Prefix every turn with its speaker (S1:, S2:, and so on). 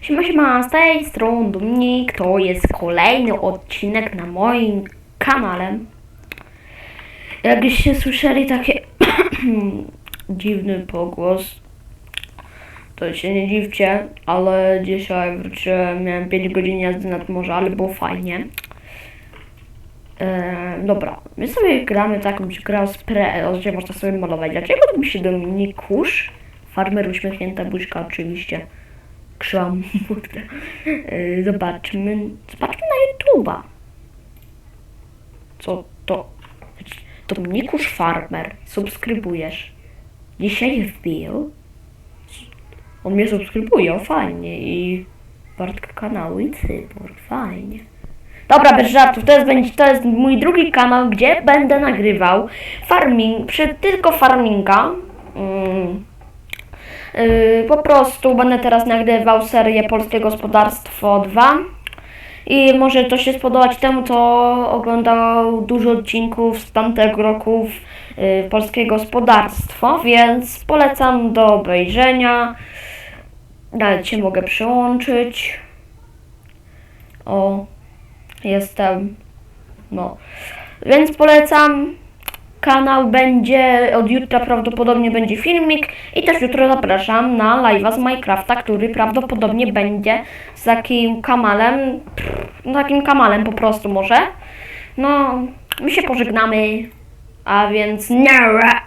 S1: Siema, siema, z tej strony Dominik, to jest kolejny odcinek na moim kanale. Jakbyście słyszeli takie dziwny pogłos, to się nie dziwcie, ale dzisiaj wróciłem, miałem 5 godzin jazdy nad morze, ale było fajnie. Eee, dobra, my sobie gramy taką grę z pre, gdzie można sobie malować. Dlaczego tu się Dominikusz? Farmer uśmiechnięta buźka oczywiście. Krzywa murka. Eee, Zobaczmy, zobaczmy na YouTube'a. Co to? Dominikusz Farmer, subskrybujesz. Dzisiaj wbił. On mnie subskrybuje, o fajnie. I Bartka kanału i Cybor, fajnie. Dobra, bez żartów, to jest, będzie, to jest mój drugi kanał, gdzie będę nagrywał farming, przy tylko farminga. Mm. Yy, po prostu będę teraz nagrywał serię Polskie Gospodarstwo 2. I może to się spodobać temu, co oglądał dużo odcinków z tamtego roku yy, Polskie Gospodarstwo, więc polecam do obejrzenia. Nawet się mogę przyłączyć. O, jestem. No. Więc polecam. Kanał będzie, od jutra prawdopodobnie będzie filmik i też jutro zapraszam na live'a z Minecrafta, który prawdopodobnie będzie z takim kamalem, pff, no takim kamalem po prostu może. No, my się pożegnamy, a więc nara!